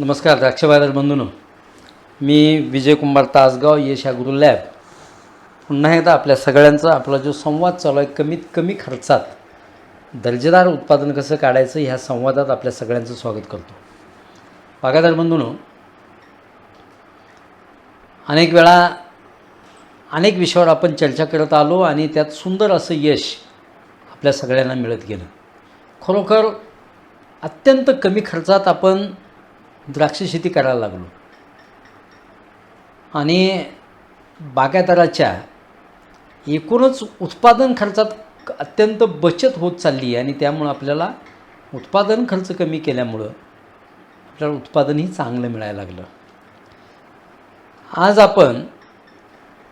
नमस्कार द्राक्षबाजार बंधून. मी विजयकुमार तासगाव यश गुरु लॅब. पुन्हा एकदा आपल्या सगळ्यांचा आपला जो संवाद चालू आहे कमीत कमी खर्चात दर्जेदार उत्पादन कसं काढायचं ह्या संवादात आपल्या सगळ्यांचं स्वागत करतो. बागायदार बंधूनो अनेक वेळा अनेक विषयावर आपण चर्चा करत आलो आणि त्यात सुंदर असं यश आपल्या सगळ्यांना मिळत गेलं. खरोखर अत्यंत कमी खर्चात आपण द्राक्ष शेती करायला लागलो. आणि बागायतदाराच्या एकूणच उत्पादन खर्चात अत्यंत बचत होत चालली आहे आणि त्यामुळं आपल्याला उत्पादन खर्च कमी केल्यामुळं आपल्याला उत्पादनही चांगलं मिळायला लागलं. आज आपण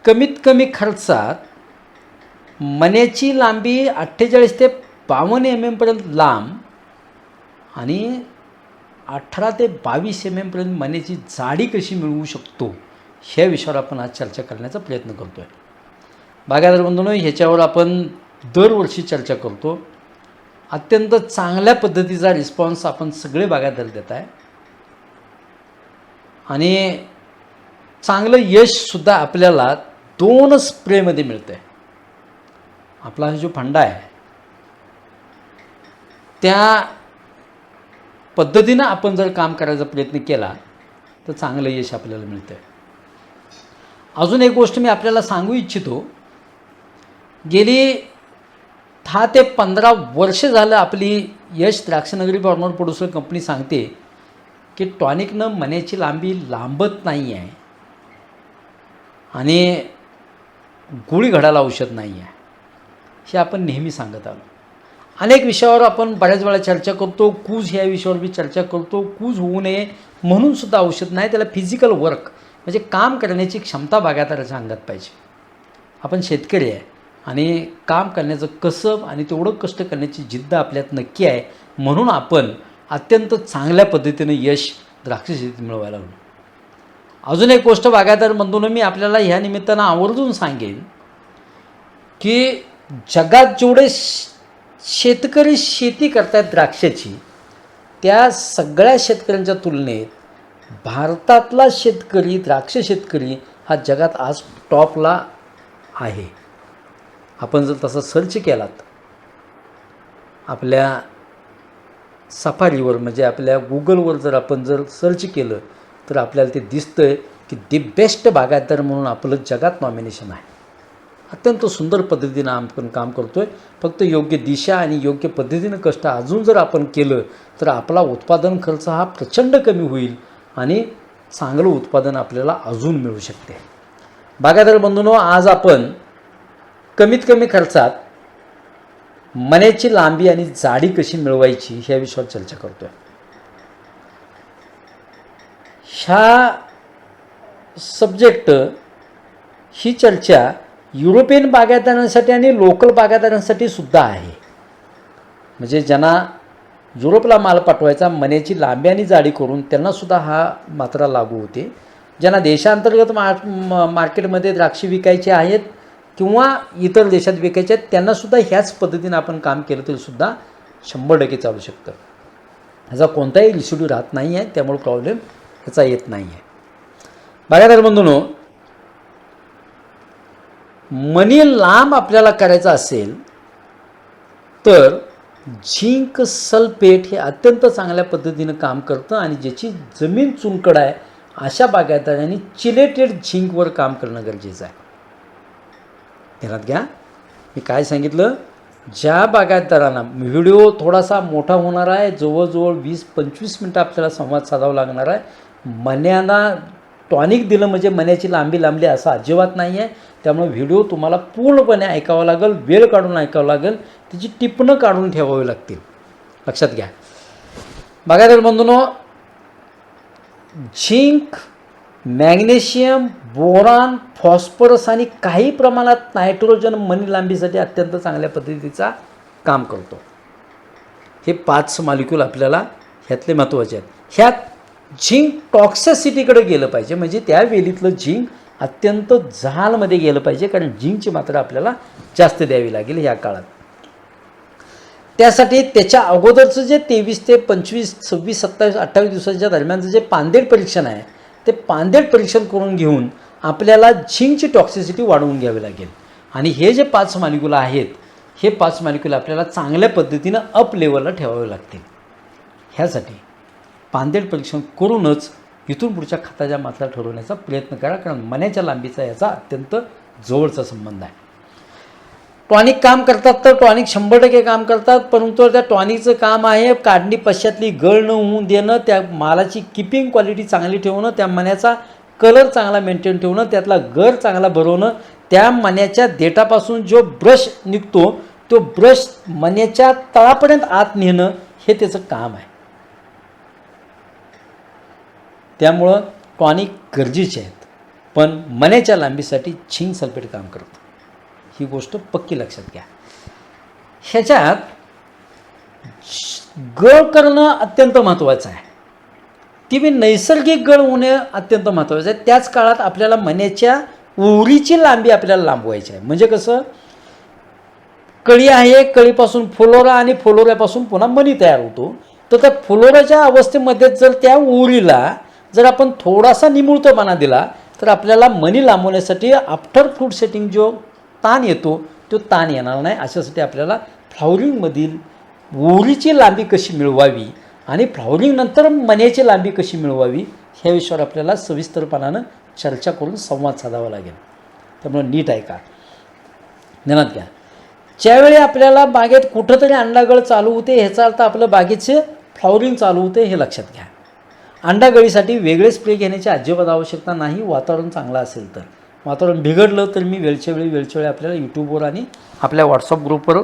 कमीत कमी खर्चात मण्याची लांबी अठ्ठेचाळीस ते बावन्न एम एमपर्यंत लांब आणि अठरा ते बावीस एम एमपर्यंत मण्याची जाडी कशी मिळवू शकतो ह्या विषयावर आपण आज चर्चा करण्याचा प्रयत्न करतो आहे बागायदार बंधूंनो ह्याच्यावर आपण दरवर्षी चर्चा करतो. अत्यंत चांगल्या पद्धतीचा रिस्पॉन्स आपण सगळे बागायतदार देत आहे. आणि चांगलं यशसुद्धा आपल्याला दोन स्प्रेमध्ये मिळतं आहे आपला हा जो फंडा आहे त्या पद्धतीनं आपण जर काम करायचा प्रयत्न केला तर चांगलं यश आपल्याला मिळतं अजून एक गोष्ट मी आपल्याला सांगू इच्छितो. गेली दहा ते पंधरा वर्ष झालं आपली Yash Drakshanagari farmer producer company सांगते की टॉनिकनं मण्याची लांबी लांबत नाही आहे आणि गोळी घडायला औषध नाही आहे हे आपण नेहमी सांगत आलो. अनेक विषयावर आपण बऱ्याच वेळा चर्चा करतो. कूज ह्या विषयावर मी चर्चा करतो. कूज होऊ नये म्हणून सुद्धा औषध नाही त्याला फिजिकल वर्क म्हणजे काम करण्याची क्षमता बागायतदाराच्या अंगात पाहिजे. आपण शेतकरी आहे आणि काम करण्याचं कसब आणि तेवढं कष्ट करण्याची जिद्द आपल्यात नक्की आहे म्हणून आपण अत्यंत चांगल्या पद्धतीनं यश द्राक्ष शेतीत मिळवायला लागलो अजून एक गोष्ट बागायदार बंधून मी आपल्याला ह्या निमित्तानं आवर्जून सांगेन की जगात जेवढे शेतकरी शेती करतात द्राक्षाची त्या सगळ्या शेतकऱ्यांच्या तुलनेत भारतातला शेतकरी द्राक्ष शेतकरी हा जगात आज टॉपला आहे. आपण जर तसा सर्च केलात आपल्या सफारीवर म्हणजे आपल्या गुगलवर जर आपण जर सर्च केलं तर आपल्याला ते दिसतं आहे की दि बेस्ट बागायतदार म्हणून आपलं जगात नॉमिनेशन आहे. अत्यंत सुंदर पद्धतीनं आपण काम करतो आहे फक्त योग्य दिशा आणि योग्य पद्धतीनं कष्ट अजून जर आपण केलं तर आपला उत्पादन खर्च हा प्रचंड कमी होईल आणि चांगलं उत्पादन आपल्याला अजून मिळू शकते. बागायतदार बंधूनो आज आपण कमीत कमी खर्चात मण्याची लांबी आणि जाडी कशी मिळवायची ह्या विषयावर चर्चा करतो आहे ह्या सब्जेक्ट ही चर्चा युरोपियन बागायतदारांसाठी आणि लोकल बागायतदारांसाठी सुद्धा आहे. म्हणजे ज्यांना युरोपला माल पाठवायचा मण्याची लांबी आणि जाडी करून त्यांनासुद्धा हा मात्रा लागू होते. ज्यांना देशांतर्गत मा मार्केटमध्ये द्राक्षे विकायचे आहेत किंवा इतर देशात विकायचे आहेत त्यांनासुद्धा ह्याच पद्धतीनं आपण काम केलं तरीसुद्धा शंभर टक्के चालू शकतं. ह्याचा कोणताही इश्यू राहत नाही आहे त्यामुळे प्रॉब्लेम ह्याचा येत नाही आहे बागायदार बंधूनो मनी लांब आपल्याला करायचा असेल तर झिंक सल्फेट हे अत्यंत चांगल्या पद्धतीनं काम करतं आणि ज्याची जमीन चुनकड आहे अशा बागायतदारांनी चिलेटेड झिंकवर काम करणं गरजेचं आहे. ध्यानात घ्या. मी काय सांगितलं? ज्या बागायतदारांना व्हिडिओ थोडासा मोठा होणार आहे जवळजवळ वीस पंचवीस मिनटं आपल्याला संवाद साधावा लागणार आहे. मन्यांना टॉनिक दिलं म्हणजे मण्याची लांबी लांबली असं अजिबात नाही आहे त्यामुळे व्हिडिओ तुम्हाला पूर्णपणे ऐकावा लागेल वेळ काढून ऐकावं लागेल त्याची टिपणं काढून ठेवावी लागतील. लक्षात घ्या. बघायला बंधूनो झिंक मॅग्नेशियम बोरान फॉस्फरस आणि काही प्रमाणात नायट्रोजन मनी लांबीसाठी अत्यंत चांगल्या पद्धतीचा काम करतो. हे पाच मालिक्यूल आपल्याला ह्यातले महत्त्वाचे आहेत. ह्यात झिंक टॉक्सिसिटीकडे गेलं पाहिजे. म्हणजे त्या वेलीतलं झिंक अत्यंत जहालमध्ये गेलं पाहिजे कारण जिंकची मात्रा आपल्याला जास्त द्यावी लागेल ह्या काळात. त्यासाठी त्याच्या अगोदरचं जे तेवीस ते पंचवीस सव्वीस सत्तावीस अठ्ठावीस दिवसाच्या दरम्यानचं जे पांदेड परीक्षण आहे ते पांदेड परीक्षण करून घेऊन आपल्याला झिंकची टॉक्सिसिटी वाढवून घ्यावी लागेल. आणि हे जे पाच मालिक्युल आहेत हे पाच मालिकुलं आपल्याला चांगल्या पद्धतीनं अप लेवलला ठेवावे लागतील. ह्यासाठी पांदेड परीक्षण करूनच इथून पुढच्या खताच्या मात्रा ठरवण्याचा प्रयत्न करा कारण मण्याच्या लांबीचा याचा अत्यंत जवळचा संबंध आहे. टॉनिक काम करतात तर टॉनिक शंभर टक्के काम करतात परंतु त्या टॉनिकचं काम आहे काढणी पश्चातली गळ न होऊन देणं त्या मालाची किपिंग क्वालिटी चांगली ठेवणं त्या मण्याचा कलर चांगला मेंटेन ठेवणं त्यातला गर चांगला भरवणं त्या मण्याच्या देठापासून जो ब्रश निघतो तो ब्रश मण्याच्या तळापर्यंत आत नेणं हे त्याचं काम आहे. त्यामुळं टॉनिक गरजेचे आहेत. पण मण्याच्या लांबीसाठी झिंक सल्फेट काम करतं. ही गोष्ट पक्की लक्षात घ्या. ह्याच्यात गळ करणं अत्यंत महत्त्वाचं आहे. ती मी नैसर्गिक गळ होणे अत्यंत महत्त्वाचं आहे. त्याच काळात आपल्याला मण्याच्या उरीची लांबी आपल्याला लांबवायची आहे. म्हणजे कसं? कळी आहे कळीपासून फुलोरा आणि फुलोऱ्यापासून पुन्हा मणी तयार होतो. तर त्या फुलोऱ्याच्या अवस्थेमध्ये जर त्या उरीला जर आपण थोडासा निमुळतोपणा दिला तर आपल्याला मनी लांबवण्यासाठी आफ्टर फ्रूट सेटिंग जो ताण येतो तो ताण येणार नाही. अशासाठी आपल्याला फ्लॉवरिंगमधील ओरीची लांबी कशी मिळवावी आणि फ्लॉवरिंगनंतर मण्याची लांबी कशी मिळवावी ह्या विषयावर आपल्याला सविस्तरपणानं चर्चा करून संवाद साधावा लागेल. त्यामुळे नीट ऐका. ज्ञानात घ्या. ज्यावेळी आपल्याला बागेत कुठंतरी अंडागळ चालू होते ह्याचा अर्थ आपलं बागेचे फ्लॉवरिंग चालू होते हे लक्षात घ्या. अंडागळीसाठी वेगळे स्प्रे घेण्याची अजिबात आवश्यकता नाही. वातावरण चांगलं असेल तर. वातावरण बिघडलं तर मी वेळच्या वेळी वेळच्या वेळी आपल्याला यूट्यूबवर आणि आपल्या व्हॉट्सअप ग्रुपवर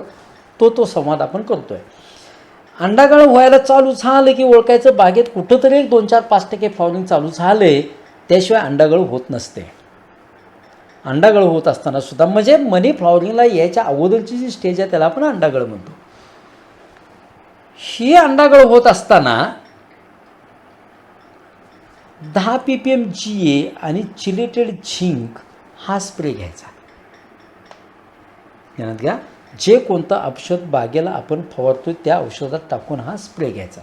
तो तो संवाद आपण करतो आहे अंडागळ व्हायला चालू झालं की ओळखायचं बागेत कुठंतरी एक दोन चार पाच टक्के फ्लॉवरिंग चालू झालं आहे त्याशिवाय अंडागळ होत नसते. अंडागळ होत असताना सुद्धा म्हणजे मनी फ्लॉवरिंगला यायच्या अगोदरची जी स्टेज आहे त्याला आपण अंडागळ म्हणतो. ही अंडागळ होत असताना दहा P P M G A आणि चिलेटेड झिंक हा स्प्रे घ्यायचा. ध्यानात घ्या जे कोणतं औषध बागेला आपण फवारतो त्या औषधात टाकून हा स्प्रे घ्यायचा.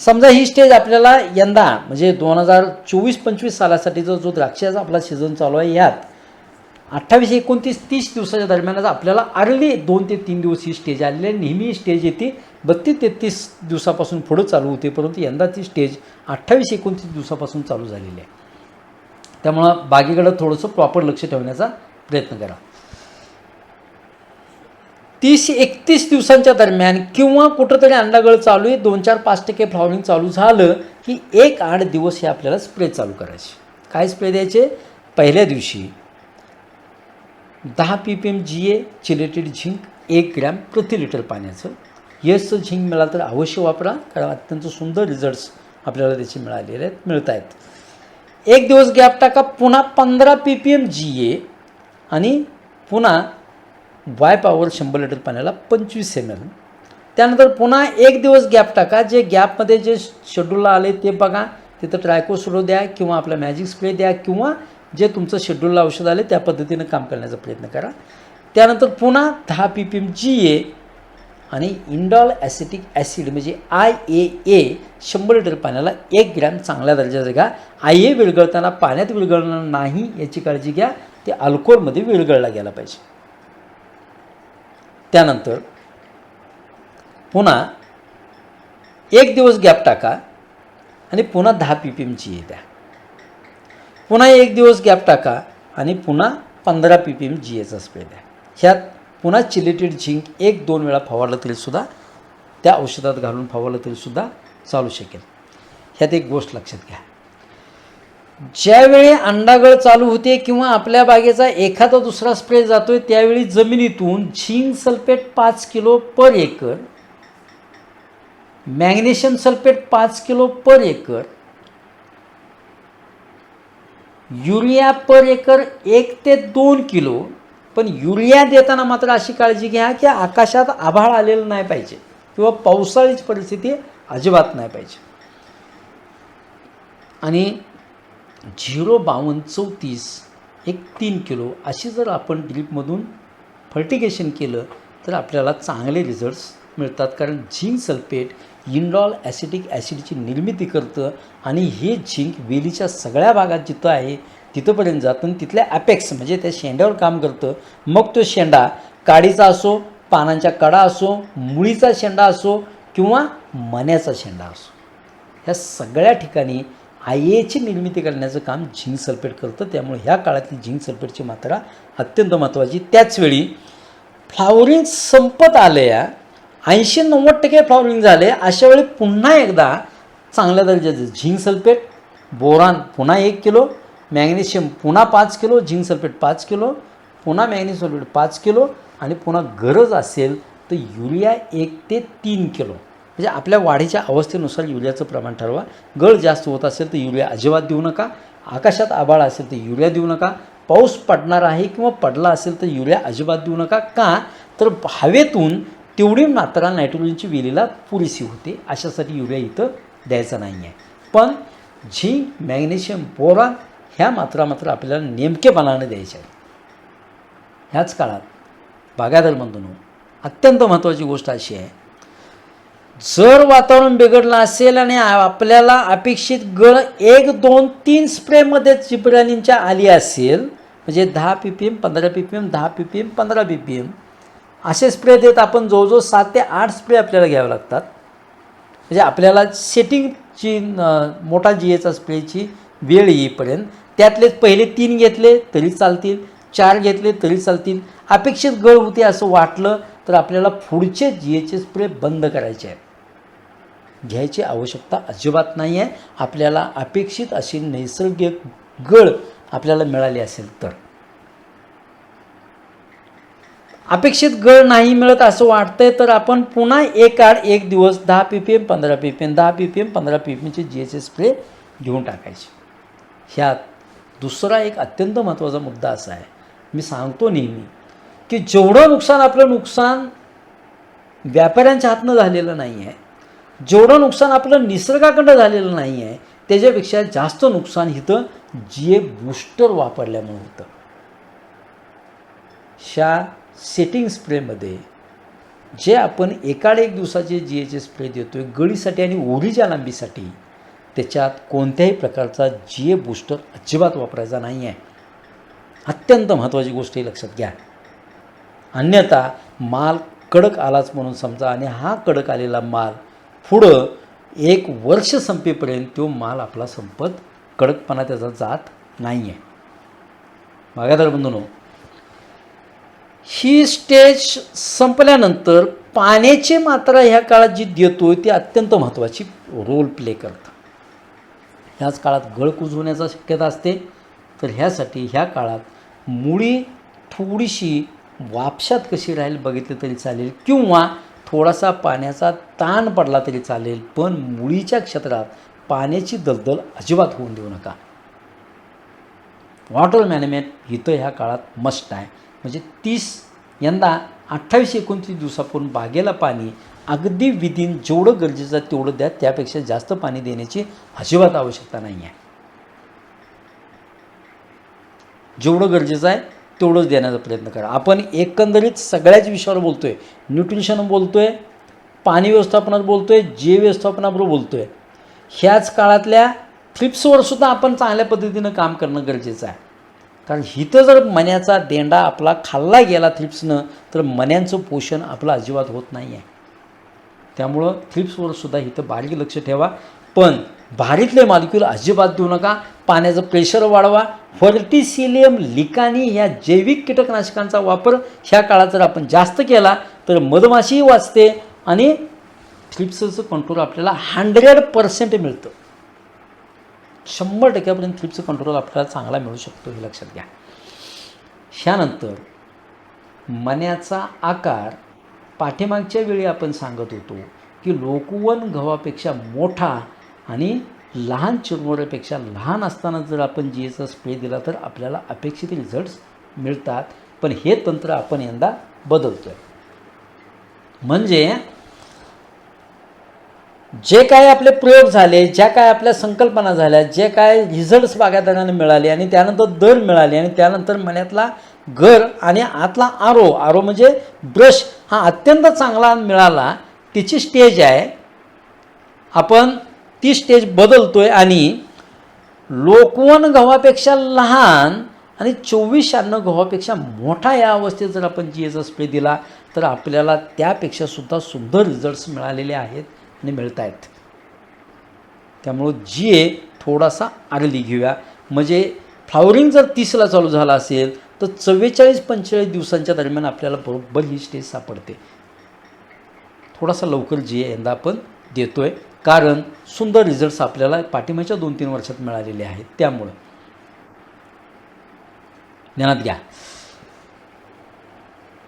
समजा ही स्टेज आपल्याला यंदा म्हणजे दोन हजार चोवीस पंचवीस सालासाठीचा जो द्राक्षाचा आपला सीझन चालू आहे यात अठ्ठावीस एकोणतीस तीस दिवसाच्या दरम्यानच आपल्याला अर्ली दोन ते तीन दिवस ही स्टेज आलेली आहे. नेहमी स्टेज येते. बत्तीस तेहतीस दिवसापासून पुढं चालू होते परंतु यंदा ती स्टेज अठ्ठावीस एकोणतीस दिवसापासून चालू झालेली आहे. त्यामुळं बागेकडं थोडंसं प्रॉपर लक्ष ठेवण्याचा प्रयत्न करा. तीस एकतीस दिवसांच्या दरम्यान किंवा कुठंतरी अंडागळ चालू आहे. दोन चार पाच टक्के फ्लॉवरिंग चालू झालं की एक आठ दिवस हे आपल्याला स्प्रे चालू करायचे. काय स्प्रे द्यायचे? पहिल्या दिवशी दहा P P M G A chelated zinc एक ग्रॅम प्रति लिटर पाण्याचं. येसचं झिंक मिळालं तर अवश्य वापरा कारण अत्यंत सुंदर रिझल्ट्स आपल्याला त्याचे मिळालेले आहेत मिळत आहेत. एक दिवस गॅप टाका पुन्हा पंधरा P P M G A आणि पुन्हा वाय पॉवर शंभर लिटर पाण्याला पंचवीस एम एल. त्यानंतर पुन्हा एक दिवस गॅप टाका जे गॅपमध्ये जे शेड्यूलला आले ते बघा तिथं ट्रायकोसुरो द्या किंवा आपला मॅजिक स्प्रे द्या किंवा जे तुमचं शेड्यूलला औषध आले त्या पद्धतीनं काम करण्याचा प्रयत्न करा. त्यानंतर पुन्हा दहा P P M G A आणि इंडॉल ॲसिटिक ॲसिड म्हणजे आय ए ए शंभर लिटर पाण्याला एक ग्रॅम चांगल्या दर्जाचं घ्या आय ए विरघळताना पाण्यात विरघळणार नाही याची काळजी घ्या. ते अल्कोरमध्ये विरघळला गेला पाहिजे. त्यानंतर पुन्हा एक दिवस गॅप टाका आणि पुन्हा दहा पी पी एमची द्या. पुन्हा एक दिवस गॅप टाका आणि पुन्हा पंधरा पी पी एम जी एचा स्प्रे द्या ह्यात पुन्हा चिलेटेड झिंक एक दोन वेळा फवारलं तरीसुद्धा त्या औषधात घालून फवारलं तरीसुद्धा चालू शकेल. ह्यात एक गोष्ट लक्षात घ्या. ज्यावेळी अंडागळ चालू होते किंवा आपल्या बागेचा एखादा दुसरा स्प्रे जातो आहे त्यावेळी जमिनीतून झिंक सल्फेट पाच kilo per acre magnesium sulphate पाच kilo per acre urea per acre एक ते दोन किलो पण युरिया देताना मात्र अशी काळजी घ्या की आकाशात आभाळ आलेलं नाही पाहिजे किंवा पावसाळीची परिस्थिती अजिबात नाही पाहिजे. आणि झिरो बावन्न चौतीस एक तीन किलो अशी जर आपण ड्रीपमधून फर्टिगेशन केलं तर आपल्याला चांगले रिझल्ट्स मिळतात. कारण झिंक सल्फेट इंडॉल ॲसिटिक ॲसिडची निर्मिती करतं आणि हे झिंक वेलीच्या सगळ्या भागात जिथं आहे तिथंपर्यंत जातं आणि तिथल्या ॲपेक्स म्हणजे त्या शेंड्यावर काम करतं. मग तो शेंडा काडीचा असो पानांच्या कडा असो मुळीचा शेंडा असो किंवा मण्याचा शेंडा असो. ह्या सगळ्या ठिकाणी आय एची निर्मिती करण्याचं काम झिंक सल्फेट करतं. त्यामुळे ह्या काळातली झिंक सल्फेटची मात्रा अत्यंत महत्त्वाची. त्याचवेळी फ्लावरिंग संपत आले या ऐंशी नव्वद टक्के फ्लावरिंग झाले. अशा वेळी पुन्हा एकदा चांगल्या दर्जाचं झिंक सल्फेट बोरान पुन्हा एक किलो मॅग्नेशियम पुन्हा पाच किलो झिंक सल्फेट पाच किलो पुन्हा मॅग्नेशियम सल्फेट पाच किलो आणि पुन्हा गरज असेल तर युरिया एक ते तीन किलो. म्हणजे आपल्या वाढीच्या अवस्थेनुसार युरियाचं प्रमाण ठरवा. गळ जास्त होत असेल तर युरिया अजिबात देऊ नका. आकाशात आबाळ असेल तर युरिया देऊ नका. पाऊस पडणार आहे किंवा पडला असेल तर युरिया अजिबात देऊ नका. का? तर हवेतून तेवढी मात्रा नायट्रोजनची वेलीला पुरेशी होते. अशासाठी युरिया इथं द्यायचा नाही आहे पण झिंक मॅग्नेशियम बोरा ह्या मात्रा मात्र आपल्याला नेमकेपणाने द्यायच्या आहेत. ह्याच काळात बागायदार बंधूंनो अत्यंत महत्त्वाची गोष्ट अशी आहे जर वातावरण बिघडलं असेल आणि आपल्याला अपेक्षित गळ एक दोन तीन स्प्रेमध्ये जिब्रालिनच्या आली असेल म्हणजे दहा पी पी एम पंधरा पी पी एम दहा पी पी एम पंधरा पी पी एम असे स्प्रे देत आपण जवळजवळ सात ते आठ स्प्रे आपल्याला घ्यावे लागतात. म्हणजे आपल्याला सेटिंगची मोठा जी एचा स्प्रेची वेळ येईपर्यंत त्यातलेच पहिले तीन घेतले तरी चालतील चार घेतले तरी चालतील. अपेक्षित गळ होते असं वाटलं तर आपल्याला पुढचे जी एचे स्प्रे बंद करायचे आहेत घ्यायची आवश्यकता अजिबात नाही आहे आपल्याला अपेक्षित अशी नैसर्गिक गळ आपल्याला मिळाली असेल तर. अपेक्षित गळ नाही मिळत असं वाटतंय तर आपण पुन्हा एक आड एक दिवस दहा पी पी एम पंधरा पी पी एम दहा पी पी एम पंधरा पी पी एमचे जी एच स्प्रे घेऊन टाकायचे. ह्यात दुसरा एक अत्यंत महत्त्वाचा मुद्दा असा आहे. मी सांगतो नेहमी की जेवढं नुकसान आपलं नुकसान व्यापाऱ्यांच्या हातनं झालेलं नाही आहे जेवढं नुकसान आपलं निसर्गाकडं झालेलं नाही आहे त्याच्यापेक्षा जास्त नुकसान इथं जी ए बूस्टर वापरल्यामुळे होतं. शा सेटिंग स्प्रेमध्ये जे आपण एकाड एक दिवसाचे जी एचे स्प्रे देतो आहे गळीसाठी आणि ओरीच्या लांबीसाठी त्याच्यात कोणत्याही प्रकारचा जी ए बूस्टर अजिबात वापरायचा नाही आहे अत्यंत महत्त्वाची गोष्ट ही लक्षात घ्या. अन्यथा माल कडक आलाच म्हणून समजा आणि हा कडक आलेला माल पुढं एक वर्ष संपेपर्यंत तो माल आपला संपत कडकपणा त्याचा जात नाही आहे मागादार बंधूनो ही स्टेज संपल्यानंतर पाण्याची मात्रा ह्या काळात जी देतो ती अत्यंत महत्त्वाची रोल प्ले करतं. ह्याच काळात गळ कुजवण्याचा शक्यता असते. तर ह्यासाठी ह्या काळात मुळी थोडीशी वापशात कशी राहील बघितलं तरी चालेल किंवा थोडासा पाण्याचा ताण पडला तरी चालेल पण मुळीच्या क्षेत्रात पाण्याची दलदल अजिबात होऊन देऊ नका. वॉटर मॅनेजमेंट इथं ह्या काळात मस्ट आहे. म्हणजे तीस यंदा अठ्ठावीस एकोणतीस दिवसापूर्वी बागेला पाणी अगदी विदिन जेवढं गरजेचं आहे तेवढं द्या. त्यापेक्षा जास्त पाणी देण्याची अजिबात आवश्यकता नाही आहे जेवढं गरजेचं आहे तेवढंच देण्याचा प्रयत्न करा. आपण एकंदरीत सगळ्याच विषयावर बोलतो आहे न्यूट्रिशन बोलतो आहे पाणी व्यवस्थापनात बोलतो आहे जे व्यवस्थापनाबरोबर बोलतो आहे ह्याच काळातल्या फ्लिप्सवर सुद्धा आपण चांगल्या पद्धतीनं काम करणं गरजेचं आहे. कारण हिथं जर मण्याचा देंडा आपला खाल्ला गेला थ्रिप्सनं तर मण्यांचं पोषण आपलं अजिबात होत नाही आहे त्यामुळं थ्रिप्सवर सुद्धा इथं बारीक लक्ष ठेवा. पण भारीतले मालिक्यूल अजिबात देऊ नका. पाण्याचं प्रेशर वाढवा. फर्टिसिलियम लिकानी ह्या जैविक कीटकनाशकांचा वापर ह्या काळात जर आपण जास्त केला तर मधमाशीही वाचते आणि थ्रिप्सचं कंट्रोल आपल्याला हंड्रेड पर्सेंट मिळतं. शंभर टक्क्यापर्यंत थ्रिपचं कंट्रोल आपल्याला चांगला मिळू शकतो हे लक्षात घ्या. ह्यानंतर मण्याचा आकार पाठीमागच्या वेळी आपण सांगत होतो की लोकवन गव्हापेक्षा मोठा आणि लहान चिरमोड्यापेक्षा लहान असताना जर आपण जी एचा स्प्रे दिला तर आपल्याला अपेक्षित रिझल्ट्स मिळतात. पण हे तंत्र आपण यंदा बदलतो आहे म्हणजे जे काय आपले प्रयोग झाले ज्या काय आपल्या संकल्पना झाल्या जे काय रिझल्ट्स बागायतदारांना मिळाले आणि त्यानंतर दर मिळाले आणि त्यानंतर मण्यातला घर आणि आतला आरो आरो म्हणजे ब्रश हा अत्यंत चांगला मिळाला. तिची स्टेज आहे. आपण ती स्टेज बदलतोय आणि लोकवन गव्हापेक्षा लहान आणि चोवीस शहाण्णव गव्हापेक्षा मोठा या अवस्थेत जर आपण जी एस एस पे दिला तर आपल्याला त्यापेक्षा सुद्धा सुंदर रिझल्ट्स मिळालेले आहेत. आणि मिळत आहेत त्यामुळं जी ए थोडासा अर्ली घेऊया. म्हणजे फ्लावरिंग जर तीसला चालू झाला असेल तर चव्वेचाळीस पंचेचाळीस दिवसांच्या दरम्यान आपल्याला बरोबर ही स्टेज सापडते. थोडासा लवकर जी ए यंदा आपण देतो आहे कारण सुंदर रिझल्ट्स आपल्याला पाठिंबाच्या दोन तीन वर्षात मिळालेले आहेत. त्यामुळं ध्यानात घ्या.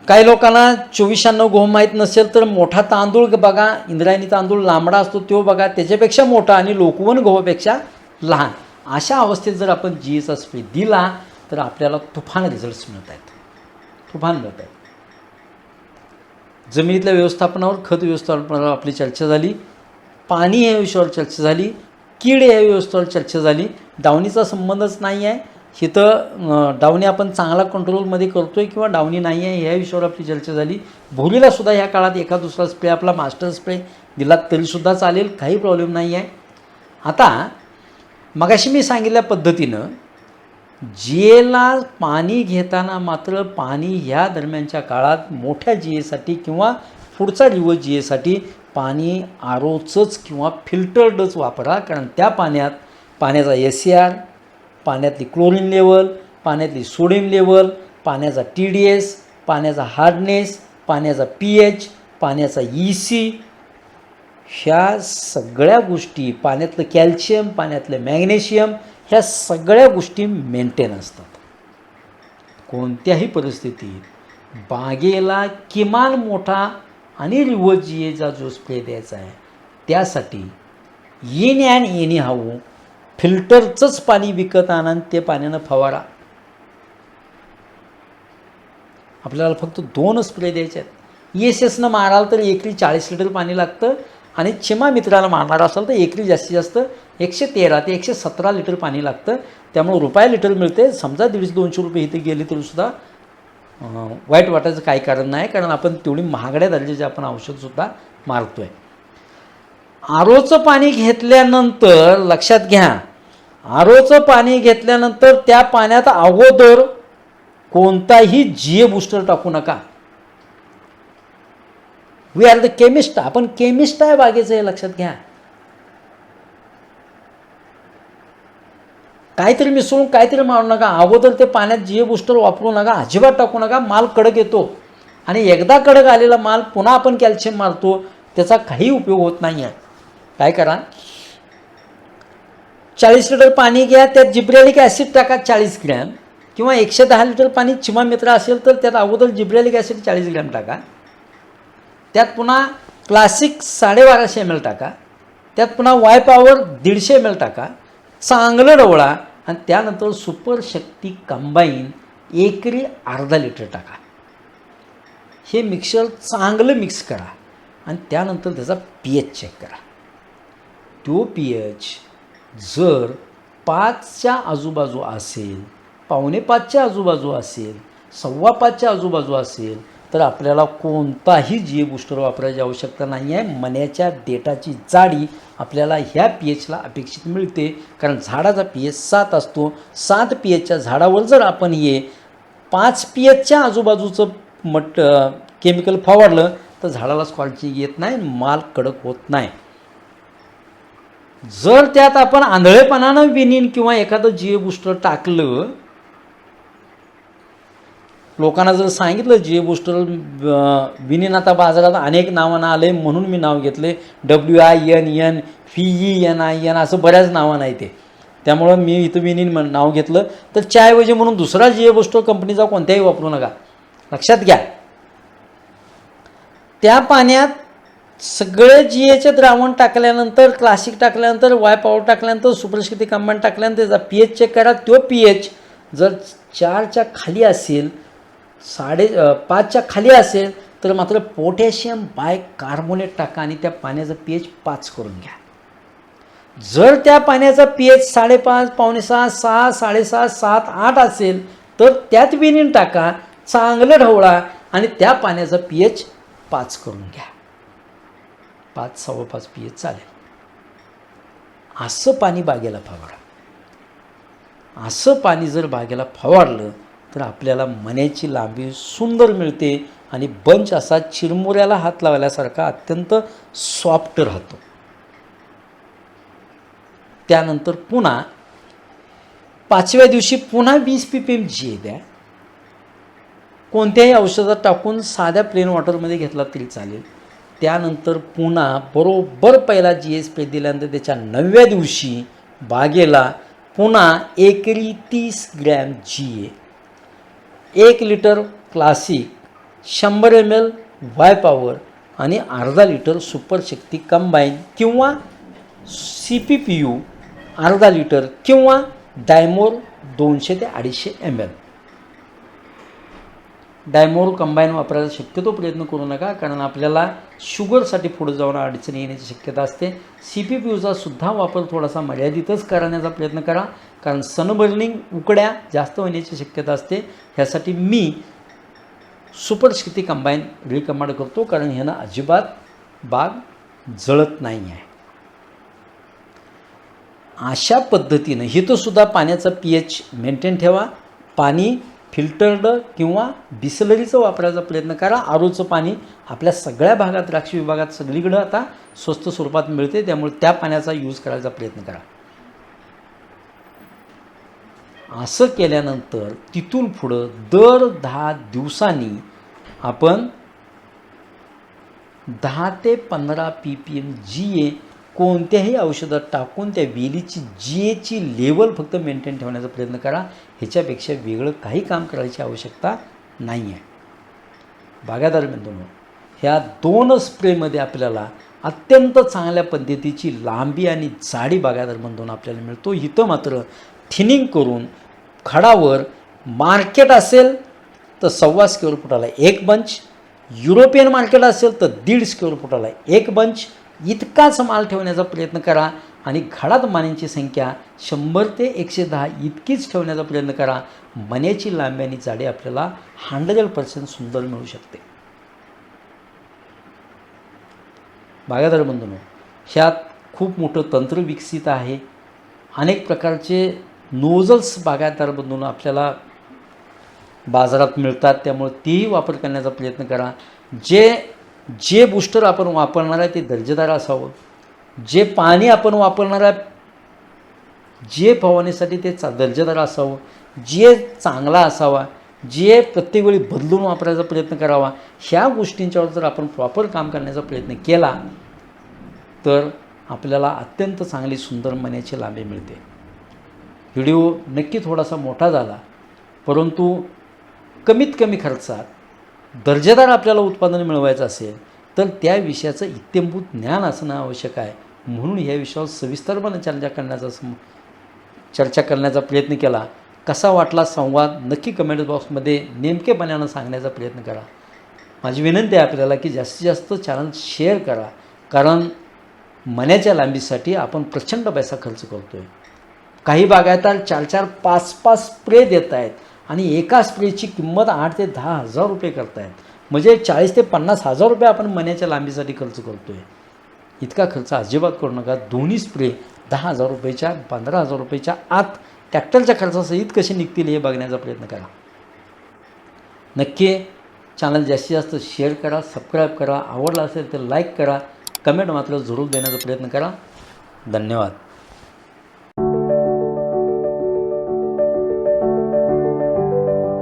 काही लोकांना चोवीस शहाण्णव गहू माहीत नसेल तर मोठा तांदूळ बघा इंद्रायणी तांदूळ लांबडा असतो तो बघा त्याच्यापेक्षा मोठा आणि लोकवन गव्हापेक्षा लहान. अशा अवस्थेत जर आपण जी एचा स्प्रे दिला तर आपल्याला तुफान रिझल्ट्स मिळत आहेत. तुफान मिळत आहेत. जमिनीतल्या व्यवस्थापनावर खत व्यवस्थापनावर आपली चर्चा झाली. पाणी या विषयावर चर्चा झाली. कीड या व्यवस्थेवर चर्चा झाली. डावणीचा संबंधच नाही आहे. इथं डावणी आपण चांगला कंट्रोलमध्ये करतो आहे किंवा डावणी नाही आहे ह्या विषयावर आपली चर्चा झाली. भोलीलासुद्धा ह्या काळात एका दुसरा स्प्रे आपला मास्टर स्प्रे दिला तरीसुद्धा चालेल काही प्रॉब्लेम नाही आहे. आता मगाशी मी सांगितल्या पद्धतीनं जिएला पाणी घेताना मात्र पाणी ह्या दरम्यानच्या काळात मोठ्या जिएसाठी किंवा पुढचा दिवस जिएसाठी पाणी आरोचंच किंवा फिल्टर्डच वापरा कारण त्या पाण्यात पाण्याचा एस सी आर पाण्यातली क्लोरीन लेवल पाण्यातली सोडियम लेवल पाण्याचा टी डी एस पाण्याचा हार्डनेस पाण्याचा पी एच पाण्याचा ई सी ह्या सगळ्या गोष्टी पाण्यातलं कॅल्शियम पाण्यातलं मॅग्नेशियम ह्या सगळ्या गोष्टी मेंटेन असतात. कोणत्याही परिस्थितीत बागेला किमान मोठा आणि रिवजिएचा जो स्प्रे द्यायचा आहे त्यासाठी इन अँड एनी हाऊ फिल्टरचंच पाणी विकत आणा आणि ते पाण्यानं फवारा. आपल्याला फक्त दोन स्प्रे द्यायचे आहेत. एस एसनं माराल तर एकरी चाळीस लिटर पाणी लागतं आणि चिमा मित्राला मारणार असाल तर एकरी जास्तीत जास्त एकशे तेरा ते एकशे सतरा लिटर पाणी लागतं. त्यामुळे रुपया लिटर मिळते. समजा दीडशे दोनशे रुपये इथे गेले तरीसुद्धा वाईट वाटायचं काही कारण नाही. कारण आपण तेवढी महागड्या दर्जाचे आपण औषधसुद्धा मारतो आहे आरोचं पाणी घेतल्यानंतर लक्षात घ्या आरोचं पाणी घेतल्यानंतर त्या पाण्यात अगोदर कोणताही जिए बूस्टर टाकू नका. वी आर द केमिस्ट आपण केमिस्ट आहे बागेचं हे लक्षात घ्या. काहीतरी मिसळून काहीतरी मारू नका अगोदर ते पाण्यात जीए बूस्टर वापरू नका अजिबात टाकू नका माल कडक येतो. आणि एकदा कडक आलेला माल पुन्हा आपण कॅल्शियम मारतो त्याचा काही उपयोग होत नाही आहे काय करा? चाळीस लिटर पाणी घ्या त्यात जिब्रॅलिक ॲसिड टाका चाळीस ग्रॅम. किंवा एकशे दहा लिटर पाणी चिमा मित्र असेल तर त्यात अगोदर जिब्रॅलिक ॲसिड चाळीस ग्रॅम टाका. त्यात पुन्हा क्लासिक साडेबाराशे एम एल टाका. त्यात पुन्हा वाय पॉवर दीडशे एम एल टाका. चांगलं डवळा आणि त्यानंतर सुपर शक्ती कंबाईन एकरी अर्धा लिटर टाका. हे मिक्सर चांगलं मिक्स करा आणि त्यानंतर त्याचा पी एच चेक करा. तो पी एच जर पाचच्या आजूबाजू असेल पावणे पाचच्या आजूबाजू असेल सव्वा पाचच्या आजूबाजू असेल तर आपल्याला कोणताही जी बूस्टर वापरायची आवश्यकता नाही आहे. मण्याच्या डेटाची जाडी आपल्याला ह्या पी एचला अपेक्षित मिळते. कारण झाडाचा पी एच सात असतो. सात पी एचच्या झाडावर जर आपण हे पाच पी एचच्या आजूबाजूचं मट केमिकल फवारलं तर झाडाला स्कॉलची येत नाही माल कडक होत नाही. जर त्यात आपण आंधळेपणानं विनीन किंवा एखादं जिओ बुस्टर टाकलं लोकांना जर सांगितलं जिओ बुस्टर विनीन आता बाजारात अनेक नावानं आले म्हणून मी नाव घेतले W I N N V E N I N असं बऱ्याच नावानं आहे ते. त्यामुळं मी इथं विनीन म्हण नाव घेतलं. तर त्याऐवजी म्हणून दुसरा जिओ बुस्टर कंपनीचा कोणत्याही वापरू नका. लक्षात घ्या. त्या पाण्यात सगळे जी एचे द्रावण टाकल्यानंतर क्लासिक टाकल्यानंतर वाय पॉवर टाकल्यानंतर सुपरशक्ती कंबाईन टाकल्यानंतर त्याचा पी एच चेक करा तो पी एच जर चारच्या खाली असेल साडे पाचच्या खाली असेल तर मात्र पोटॅशियम बाय कार्बोनेट टाका आणि त्या पाण्याचं पी एच पाच करून घ्या. जर त्या पाण्याचा पी एच साडेपाच पावणे सहा सहा साडेसहा सात आठ असेल तर त्यात विनिन टाका चांगलं ढवळा आणि त्या पाण्याचा पी एच पाच करून घ्या. पाच सव्वा पाच पी एच चालेल. असं पाणी बागेला फवारा. असं पाणी जर बागेला फवारलं तर आपल्याला मण्याची लांबी सुंदर मिळते आणि बंच असा चिरमुऱ्याला हात लावल्यासारखा अत्यंत सॉफ्ट राहतो. त्यानंतर पुन्हा पाचव्या दिवशी पुन्हा वीस पी पी एम जी द्या. कोणत्याही औषधात टाकून साध्या प्लेन वॉटरमध्ये घेतला तरी चालेल. त्यानंतर पुन्हा बरोबर पहिला जी एस पे दिल्यानंतर त्याच्या नवव्या दिवशी बागेला पुन्हा एकरी तीस ग्रॅम जी ए एक लिटर क्लासिक शंभर एम एल वाय पॉवर आणि अर्धा लिटर सुपरशक्ती कंबाईन किंवा सी पी पी यू अर्धा लिटर किंवा डायमोर दोनशे ते अडीचशे एम एल डायमोर कंबाईन वापरायला शक्यतो प्रयत्न करू नका कारण आपल्याला शुगरसाठी पुढे जाऊन अडचणी येण्याची शक्यता असते. सी पी पी यूचा सुद्धा वापर थोडासा मर्यादितच करण्याचा प्रयत्न करा कारण सनबर्निंग उकड्या जास्त होण्याची शक्यता असते. ह्यासाठी मी सुपर शक्ती कंबाईन रिकमांड करतो कारण ह्यानं अजिबात बाग जळत नाही आहे अशा पद्धतीनं हिथंसुद्धा पाण्याचा पी एच मेंटेन ठेवा. पाणी फिल्टर्ड किंवा बिसलरीचं वापरायचा प्रयत्न करा. आरोचं पाणी आपल्या सगळ्या भागात द्राक्ष विभागात सगळीकडं आता स्वस्त स्वरूपात मिळते. त्यामुळे त्या पाण्याचा यूज करायचा प्रयत्न करा. असं केल्यानंतर तिथून पुढं दर दहा दिवसांनी आपण दहा ते पंधरा P P M G A कोणत्याही औषधात टाकून त्या वेलीची जी एची लेवल फक्त मेंटेन ठेवण्याचा प्रयत्न करा. ह्याच्यापेक्षा वेगळं काही काम करायची आवश्यकता नाही आहे बागादार मित्रांनो ह्या दोन स्प्रेमध्ये आपल्याला अत्यंत चांगल्या पद्धतीची लांबी आणि जाडी बागादार बंधून आपल्याला मिळतो. इथं मात्र थिनिंग करून खडावर मार्केट असेल तर सव्वा स्क्वेअर फुटाला एक बंच युरोपियन मार्केट असेल तर दीड स्क्वेअर फुटाला एक बंच. इतकाच माल ठेवण्याचा प्रयत्न करा. आणि घडात मान्यांची संख्या शंभर ते एकशे दहा इतकीच ठेवण्याचा प्रयत्न करा. मण्याची लांबी आणि जाडी आपल्याला हंड्रेड पर्सेंट सुंदर मिळू शकते. बागायदार बंधूनो ह्यात खूप मोठं तंत्र विकसित आहे. अनेक प्रकारचे नोझल्स बागायतदार बंधून आपल्याला बाजारात मिळतात. त्यामुळे तेही वापर करण्याचा प्रयत्न करा. जे जे बूस्टर आपण वापरणार आहे ते दर्जेदार असावं. जे पाणी आपण वापरणाऱ्या जे फवारणीसाठी ते चा दर्जेदार असावं जे चांगला असावा जे प्रत्येक वेळी बदलून वापरायचा प्रयत्न करावा ह्या गोष्टींच्यावर जर आपण प्रॉपर काम करण्याचा प्रयत्न केला तर आपल्याला अत्यंत चांगली सुंदर मण्याची लांबी मिळते. व्हिडिओ नक्की थोडासा मोठा झाला परंतु कमीत कमी खर्चात दर्जेदार आपल्याला उत्पादन मिळवायचं असेल तर त्या विषयाचं इत्यंभूत ज्ञान असणं आवश्यक आहे. म्हणून ह्या विषयावर सविस्तरपणे चर्चा करण्याचा सम चर्चा करण्याचा प्रयत्न केला. कसा वाटला संवाद? नक्की कमेंट बॉक्समध्ये नेमकेपणानं सांगण्याचा प्रयत्न करा. माझी विनंती आहे आपल्याला की जास्तीत जास्त चॅनल शेअर करा. कारण मण्याच्या लांबीसाठी आपण प्रचंड पैसा खर्च करतो आहे काही बागायतार चार चार पाच पाच स्प्रे देत आहेत आणि एका स्प्रेची किंमत आठ ते दहा हजार रुपये करतायत. म्हणजे चाळीस ते पन्नास हजार रुपये आपण मण्याच्या लांबीसाठी खर्च करतो आहे इतका खर्च अजिबात करू नका. दोन्ही स्प्रे दहा हजार रुपयेच्या पंधरा हजार रुपयेच्या आत ट्रॅक्टरच्या खर्चासहित कसे निघतील हे बघण्याचा प्रयत्न करा. नक्की चॅनल जास्तीत जास्त शेअर करा सबस्क्राईब करा. आवडला असेल तर लाईक करा. कमेंट मात्र जरूर देण्याचा प्रयत्न करा. धन्यवाद.